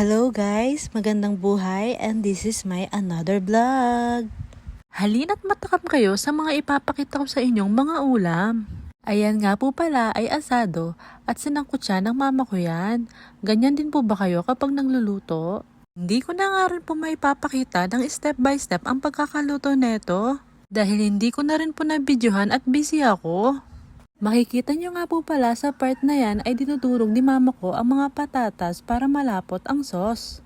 Hello guys, magandang buhay and this is my another vlog. Halina't matakam kayo sa mga ipapakita ko sa inyong mga ulam. Ayan nga po pala ay asado at sinangkot siya ng mama ko yan. Ganyan din po ba kayo kapag nagluluto? Hindi ko na nga rin po maipapakita ng step by step ang pagkakaluto neto. Dahil hindi ko na rin po nabidyohan at busy ako. Makikita nyo nga po pala sa part na yan ay dinudurog ni mama ko ang mga patatas para malapot ang sauce.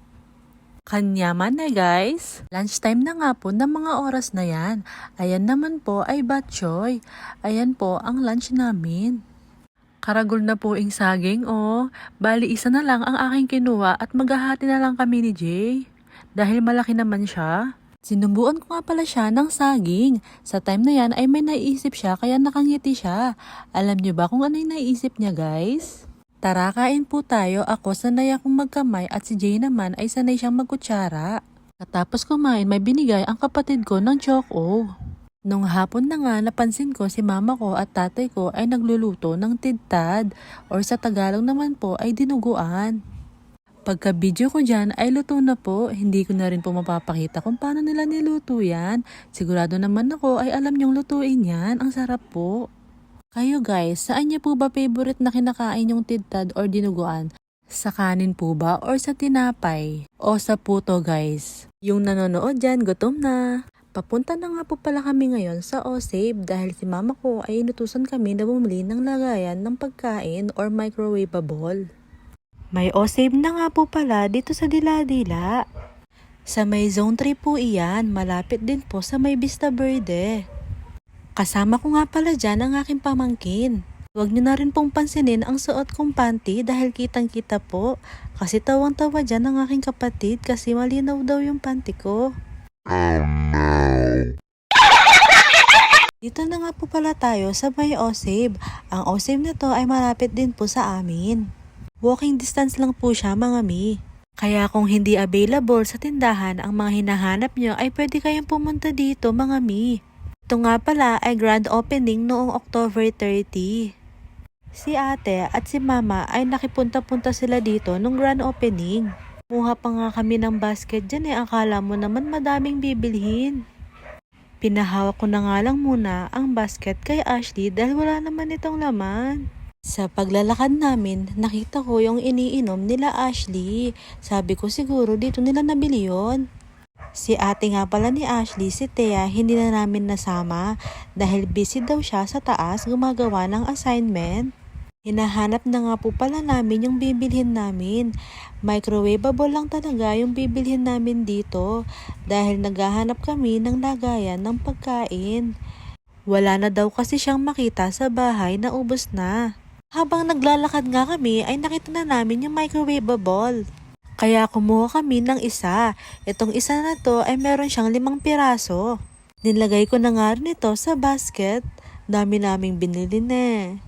Kanyaman na guys. Lunchtime na nga po ng mga oras na yan. Ayan naman po ay batchoy. Ayan po ang lunch namin. Karagol na po ing saging oh. Bali isa na lang ang aking kinuha at maghahati na lang kami ni Jay. Dahil malaki naman siya. Sinubuan ko nga pala siya ng saging. Sa time na yan ay may naiisip siya kaya nakangiti siya. Alam niyo ba kung ano yung naiisip niya guys? Tara kain po tayo. Ako sanay akong magkamay at si Jay naman ay sanay siyang magkutsara. Katapos kumain may binigay ang kapatid ko ng choco. Nung hapon na nga napansin ko si mama ko at tatay ko ay nagluluto ng tidtad or sa Tagalog naman po ay dinuguan. Pagka video ko dyan ay luto na po, hindi ko na rin po mapapakita kung paano nila niluto yan. Sigurado naman ako ay alam niyong lutuin yan, ang sarap po. Kayo guys, saan niyo po ba favorite na kinakain yung tidtad or dinuguan? Sa kanin po ba or sa tinapay? O sa puto guys? Yung nanonood dyan, gutom na. Papunta na nga po pala kami ngayon sa O-Save dahil si mama ko ay inutusan kami na bumili ng lagayan ng pagkain or microwavable. May O-Save na nga po pala dito sa Dila-Dila. Sa may zone 3 po iyan, malapit din po sa may Vista Verde. Kasama ko nga pala dyan ang aking pamangkin. Huwag niyo na rin pong pansinin ang suot kong panty dahil kitang kita po. Kasi tawang-tawa dyan ang aking kapatid kasi malinaw daw yung panty ko. Dito na nga po pala tayo sa may OSAVE. Ang OSAVE na to ay malapit din po sa amin. Walking distance lang po siya mga mi. Kaya kung hindi available sa tindahan ang mga hinahanap nyo ay pwede kayong pumunta dito mga mi. Ito nga pala ay grand opening noong October 30. Si ate at si mama ay nakipunta-punta sila dito nung grand opening. Muha pa nga kami ng basket dyan eh, akala mo naman madaming bibilhin. Pinahawak ko na nga lang muna ang basket kay Ashley dahil wala naman itong laman. Sa paglalakad namin, nakita ko yung iniinom nila Ashley. Sabi ko siguro dito nila nabili yon. Si ate nga pala ni Ashley, si Thea, hindi na namin nasama dahil busy daw siya sa taas gumagawa ng assignment. Hinahanap na nga po pala namin yung bibilhin namin. Microwavable lang talaga yung bibilhin namin dito dahil naghahanap kami ng lagayan ng pagkain. Wala na daw kasi siyang makita sa bahay na ubos na. Habang naglalakad nga kami ay nakita na namin yung microwavable. Kaya kumuha kami ng isa. Itong isa na to ay meron siyang limang piraso. Nilagay ko na nga rin ito sa basket. Dami naming binili na.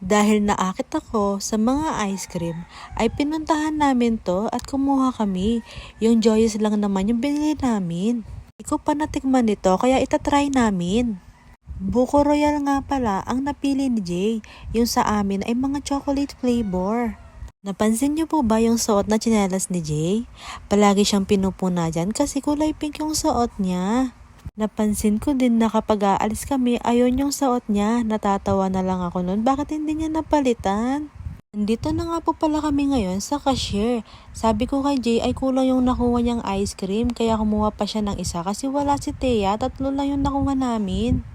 Dahil naakit ako sa mga ice cream, ay pinuntahan namin to at kumuha kami. Yung Joyous lang naman yung binili namin. Hindi ko pa natikman nito kaya itatry namin. Buko Royal nga pala ang napili ni Jay. Yung sa amin ay mga chocolate flavor. Napansin niyo po ba yung suot na tsinelas ni Jay? Palagi siyang pinupuna dyan kasi kulay pink yung suot niya. Napansin ko din na kapag aalis kami, ayon yung suot niya. Natatawa na lang ako noon. Bakit hindi niya napalitan? Nandito na nga po pala kami ngayon sa cashier. Sabi ko kay Jay ay kulang yung nakuha niyang ice cream kaya kumuha pa siya ng isa kasi wala si Thea, tatlo lang yung nakuha namin.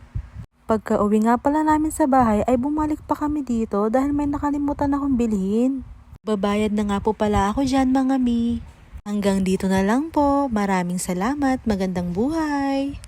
Pagka uwi nga pala namin sa bahay ay bumalik pa kami dito dahil may nakalimutan akong bilhin. Babayad na nga po pala ako dyan mga mi. Hanggang dito na lang po. Maraming salamat. Magandang buhay.